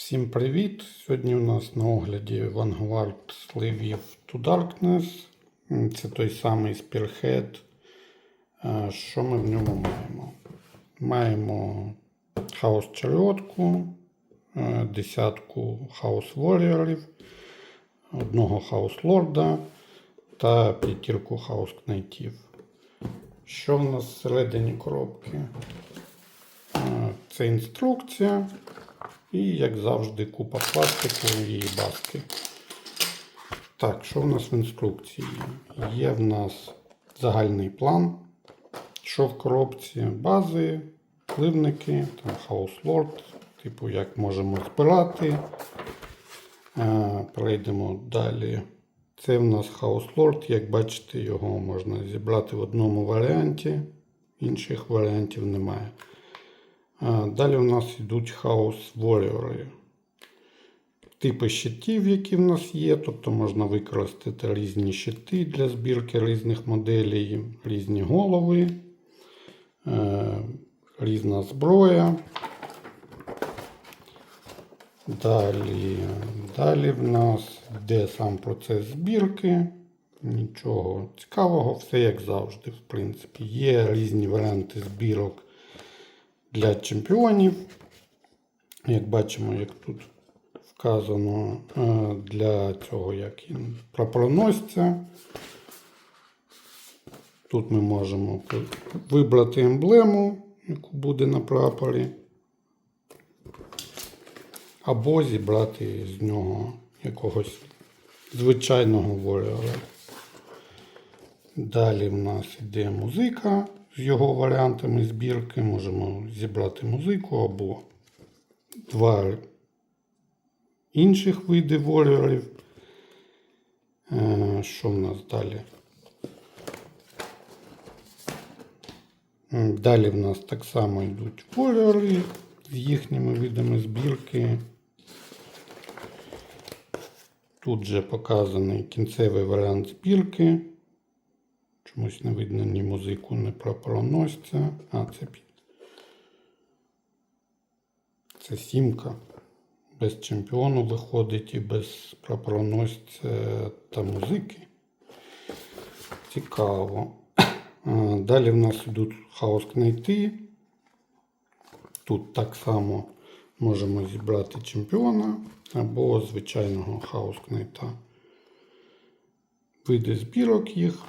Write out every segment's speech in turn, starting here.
Всім привіт! Сьогодні у нас на огляді Vanguard Slave to Darkness. Це той самий Spearhead. Що ми в ньому маємо? Маємо хаос чаріотку, е, десятку хаос воріорів, одного хаос лорда та п'ятірку хаос кнайтів. Що в нас всередині коробки? Це інструкція. І, як завжди, купа пластику і баски. Так, що в нас в інструкції? Є в нас загальний план, що в коробці, бази, пливники, там Lord, типу, як можемо збирати. Е, Перейдемо далі. Це в нас Lord, як бачите, його можна зібрати в одному варіанті, інших варіантів немає. Далі у нас йдуть хаос Warrior. Типи щитів, які в нас є. Тобто можна використати різні щити для збірки різних моделей, різні голови, е, різна зброя. Далі, далі в нас йде сам процес збірки. Нічого цікавого, все як завжди, в принципі. Є різні варіанти збірок для чемпіонів. Як бачимо, як тут вказано е, для цього як він, прапороносця. Тут ми можемо вибрати емблему, яку буде на прапорі, або зібрати з нього якогось звичайного воріора. Далі в нас йде музика з його варіантами збірки. Можемо зібрати музику або два інших види воріорів. Е, Що в нас далі? Далі в нас так само йдуть воріори з їхніми видами збірки. Тут же показаний кінцевий варіант збірки. Чомусь не видно ні музику, ні прапороносця. А, це Це сімка. Без чемпіону виходить і без прапороносця та музики. Цікаво. Далі в нас йдуть хаос кнайти. Тут так само можемо зібрати чемпіона або звичайного хаос кнайта. Види збірок їх.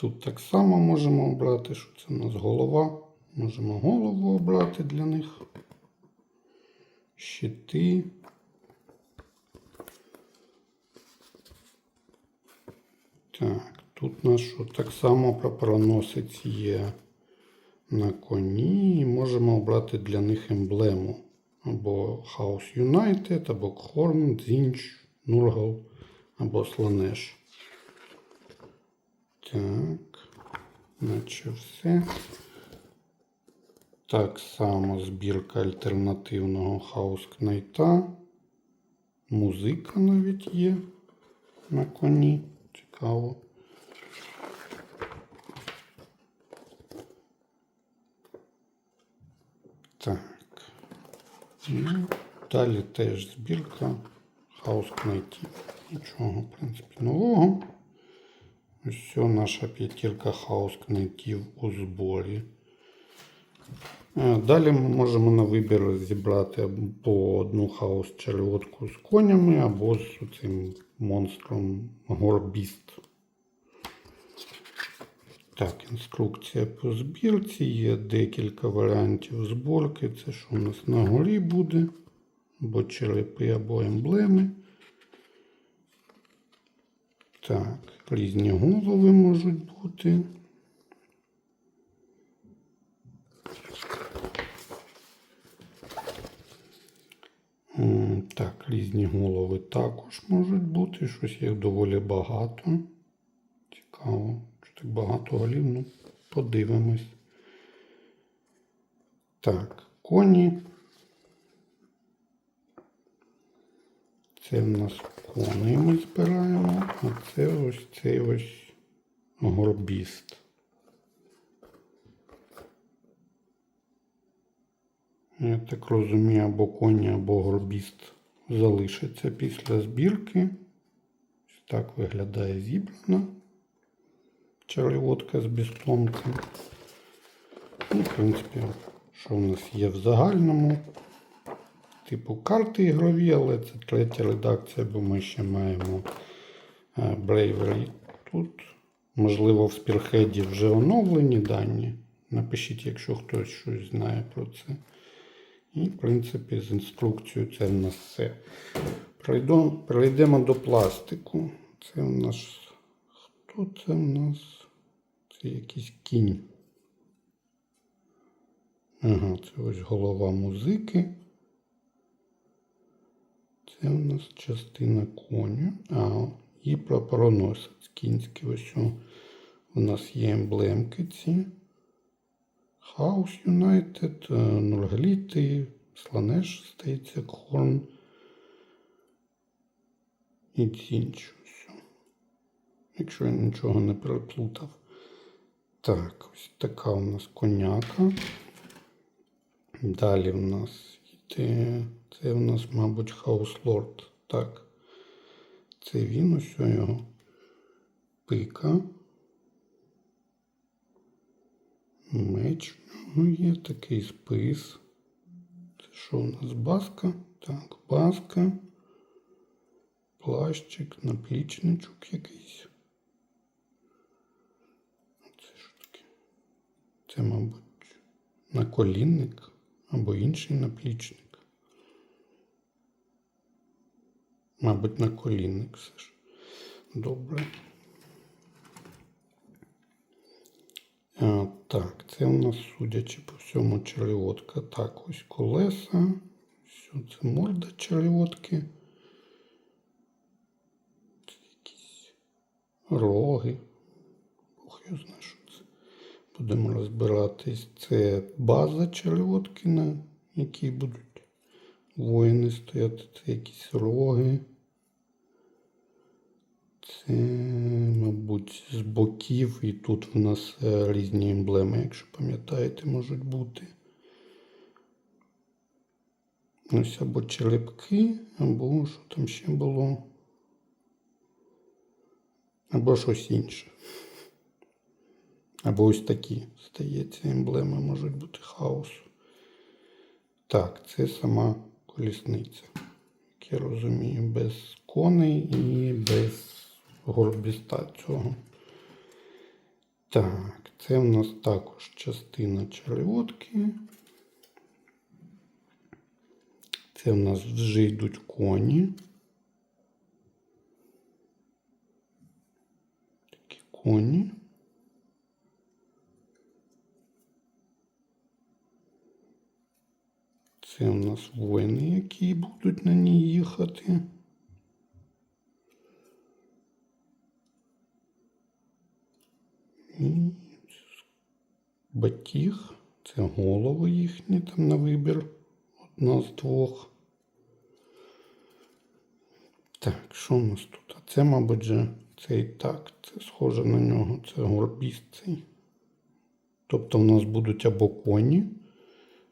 Тут так само можемо обрати, що це у нас голова. Можемо голову обрати для них. Щити. Так, тут у нас що так само прапороносець є на коні. І можемо обрати для них емблему. Або House United, або Хорн, Дзінч, Нургал, або Сланеш. Так, наче все. Так само збірка альтернативного хаос кнайта. Музика навіть є на коні. Цікаво. Так. Ну, далі теж збірка хаос кнайтів. Нічого, в принципі, нового. Все, наша п'ятірка хаос кнайтів у зборі. Е, Далі ми можемо на вибір зібрати або одну хаос чарлотку з конями, або з цим монстром Горбіст. Так, інструкція по збірці. Є декілька варіантів зборки. Це що у нас на горі буде, або черепи, або емблеми. Так, різні голови можуть бути. Так, різні голови також можуть бути. Щось їх доволі багато. Цікаво, що так багато голів. Ну, подивимось. Так, коні. Це в нас коней ми збираємо, а це ось цей ось горбіст. Я так розумію, або коні, або горбіст залишиться після збірки. Ось так виглядає зібрана чарліводка з бістонком. Ну, в принципі, що в нас є в загальному. Типу карти ігрові, але це третя редакція, бо ми ще маємо е, Bravery тут. Можливо, в Spearhead вже оновлені дані. Напишіть, якщо хтось щось знає про це. І, в принципі, з інструкцією це в нас все. Пройдемо, перейдемо до пластику. Це в нас. Хто це в нас? Це якийсь кінь. Ага, це ось голова музики. Це у нас частина коня. А, і прапороносець кінський. Ось о, у нас є емблемки ці. Хаус Юнайтед, Нургаліти, Сланеш, здається, Хорн. І ці інші. Якщо я нічого не переплутав. Так, ось така у нас коняка. Далі в нас. Це в нас, мабуть, Хауслорд. Так. Це він ось його пика. Меч нього є такий спис. Це що у нас баска? Так, баска. Плащик, наплічничок якийсь. Це що таке? Це, мабуть, наколінник або інший наплічник. Мабуть, наколінник все ж. Добре. А, так, це у нас, судячи по всьому, череводка. Так, ось колеса. Все, це морда череводки. Це якісь роги. Бог я знаю, що це. Будемо розбиратись. Це база череводки, на якій будуть воїни стояти. Це якісь роги. Це, мабуть, з боків, і тут в нас е, різні емблеми, якщо пам'ятаєте, можуть бути. Ось або черепки, або що там ще було. Або щось інше. Або ось такі, здається, емблеми можуть бути хаосу. Так, це сама колісниця. Як я розумію, без коней і без горбіста цього. Так, це в нас також частина череводки. Це в нас вже йдуть коні. Такі коні. Це у нас воїни, які будуть на ній їхати. І батіг. Це голови їхні там на вибір. Одна з двох. Так, що у нас тут? А це, мабуть, же цей так. Це схоже на нього. Це горбіст цей. Тобто в нас будуть або коні,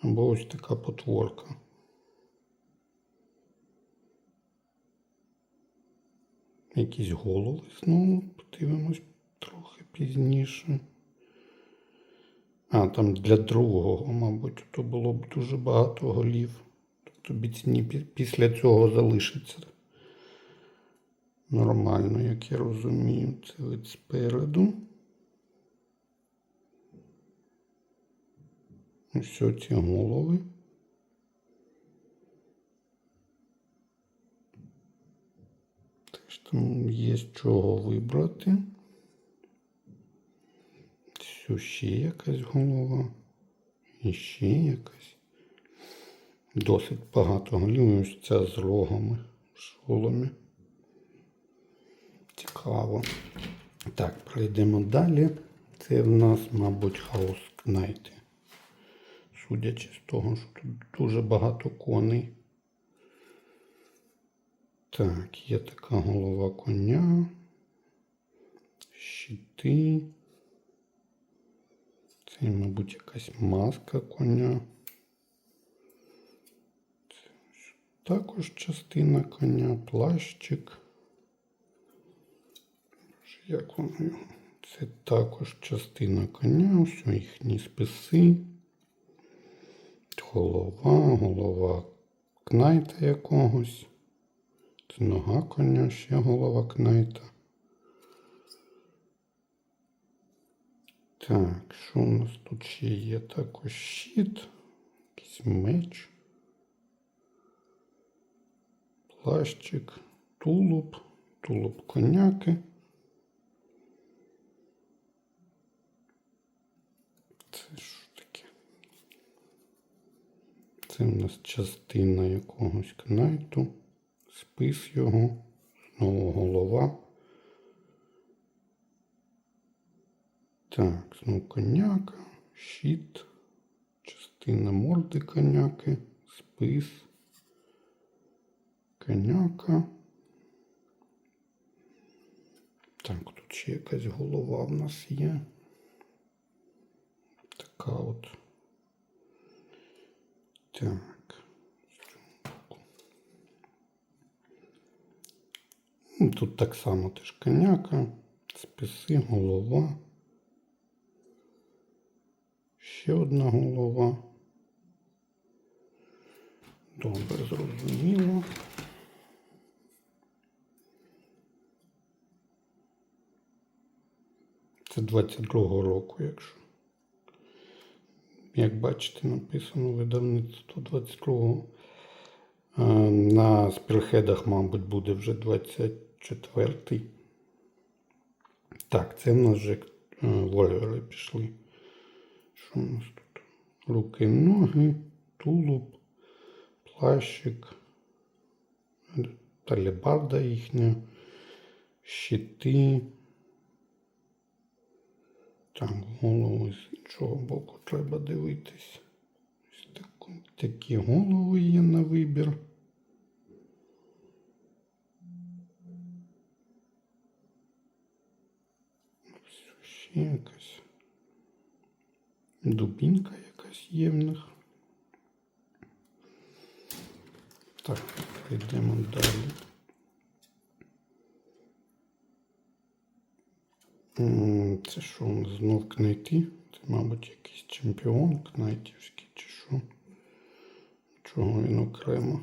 або ось така потворка. Якісь голови знову подивимось трохи пізніше. А, там для другого, мабуть, то було б дуже багато голів. Тобто біцні після цього залишиться. Нормально, як я розумію, це вид спереду. Ось ці голови. Теж там є з чого вибрати. Все, ще якась голова. І ще якась. Досить багато голів. Ось ця з рогами шоломі. Цікаво. Так, пройдемо далі. Це в нас, мабуть, хаос Кнайти. Судячи з того, що тут дуже багато коней. Так, є така голова коня. Щити. Це, мабуть, якась маска коня. також частина коня, плащик. Як воно? Це також частина коня, ось їхні списи. Голова, голова кнайта якогось. Це нога коня, ще голова кнайта. Так, що у нас тут ще є? Також щит, якийсь меч, плащик, тулуб, тулуб коняки. Це що таке? Це у нас частина якогось кнайту, спис його, знову голова. Так, знову коняка, щит, частина морди коняки, спис, коняка. Так, тут ще якась голова в нас є. Така от. Так. Ну, Тут так само теж коняка, списи, голова. Ще одна голова. Добре, зрозуміло. Це 22-го року, якщо. Як бачите, написано видавництво 22-го. Е, На спірхедах, мабуть, буде вже 24-й. Так, це в нас вже вольвери пішли. Що у нас тут? Руки, ноги, тулуб, плащик, талібарда їхня, щити. Так, голову з іншого боку треба дивитись. Ось такі голови є на вибір. Ось ще якась. Дубінка якась є в них. Так, йдемо далі. Це що знов кнайти? Це, мабуть, якийсь чемпіон кнайтівський чи що? Чого він окремо?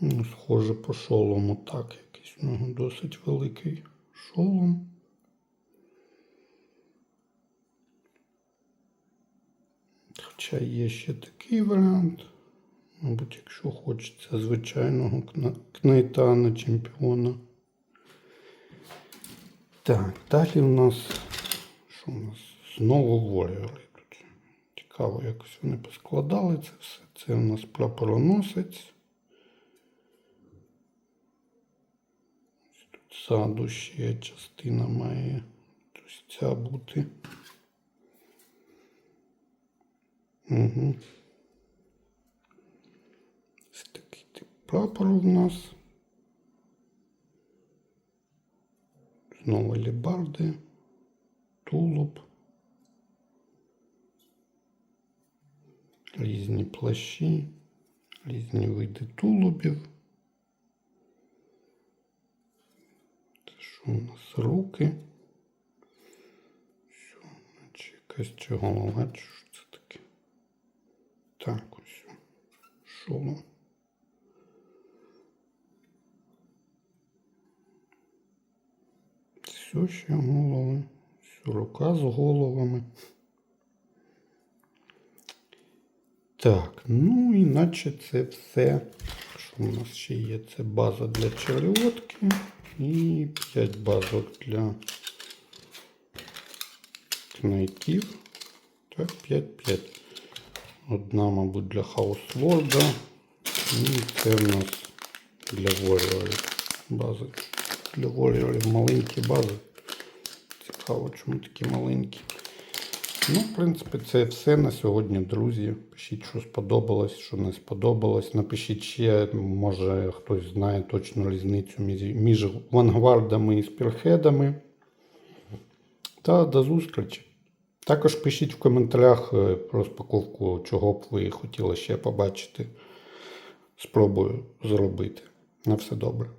Ну, схоже по шолому так, якийсь у нього досить великий шолом. Хоча є ще такий варіант. Мабуть, якщо хочеться звичайного кна- кнайта на чемпіона. Так, далі у нас. Що у нас? Знову воріори тут. Цікаво, якось вони поскладали це все. Це у нас прапороносець. Ось Тут ззаду ще частина має ось ця бути. Угу. Ось такий тип прапору в нас. Знову лібарди, тулуб, різні плащі, різні види тулубів. Це що у нас руки? Що, наче якась чи голова, чи що це таке? Так, ось. Шолом. Все ще голови. Все, рука з головами. Так, ну іначе це все. Що у нас ще є? Це база для чарльотки і 5 базок для кнайтів. Так, 5-5. Одна, мабуть, для хаусворда. І це в нас для воріорів. Бази. Воріорів маленькі бази. Цікаво, чому такі маленькі. Ну, в принципі, це все на сьогодні, друзі. Пишіть, що сподобалось, що не сподобалось. Напишіть ще, може хтось знає точну різницю між, між вангвардами і спірхедами. Та до зустрічі! Також пишіть в коментарях е, про розпаковку, чого б ви хотіли ще побачити. Спробую зробити. На все добре.